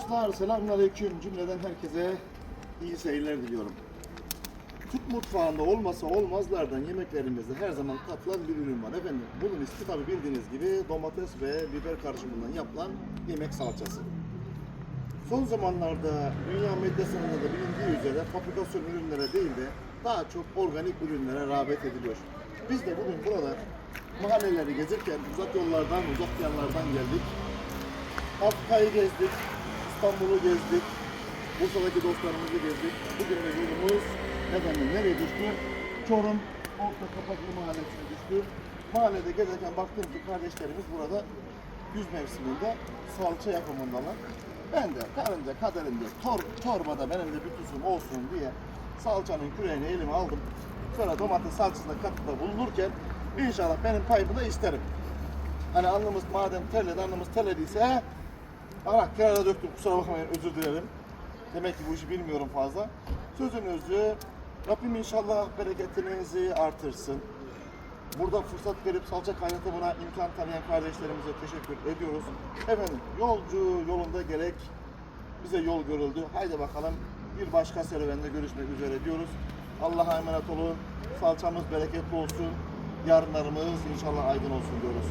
Dostlar selamünaleyküm. Cümleden herkese iyi seyirler diliyorum. Türk mutfağında olmasa olmazlardan yemeklerimizde her zaman katılan bir ürün var efendim. Bunun ismi tabi bildiğiniz gibi domates ve biber karışımından yapılan yemek salçası. Son zamanlarda dünya medyasında da bilindiği üzere fabrikasyon ürünlere değil de daha çok organik ürünlere rağbet ediliyor. Biz de bugün burada mahalleleri gezirken uzak yollardan, uzak diyarlardan geldik. Afrika'yı gezdik, İstanbul'u gezdik, Bursa'daki dostlarımızı gezdik. Bugün de yolumuz efendim nereye düştü? Çorum Orta Kapaklı Mahallesi'ne düştü. Mahallede gezerken baktım ki kardeşlerimiz burada güz mevsiminde salça yapımındalar. Ben de karınca kaderinde tor, torbada benim de tuzum olsun diye salçanın küreğini elime aldım. Sonra domates salçasına katkıda bulunurken inşallah benim payımı da isterim. Hani alnımız madem terledi, alnımız terlediyse Ana kenara döktüm kusura bakmayın özür dilerim. Demek ki bu işi bilmiyorum fazla. Sözün özü Rabbim inşallah bereketinizi artırsın. Burada fırsat verip salça kaynatımına imkan tanıyan kardeşlerimize teşekkür ediyoruz. Efendim yolcu yolunda gerek bize yol görüldü. Haydi bakalım bir başka serüvende görüşmek üzere diyoruz. Allah'a emanet olun. Salçamız bereketli olsun. Yarınlarımız inşallah aydın olsun diyoruz.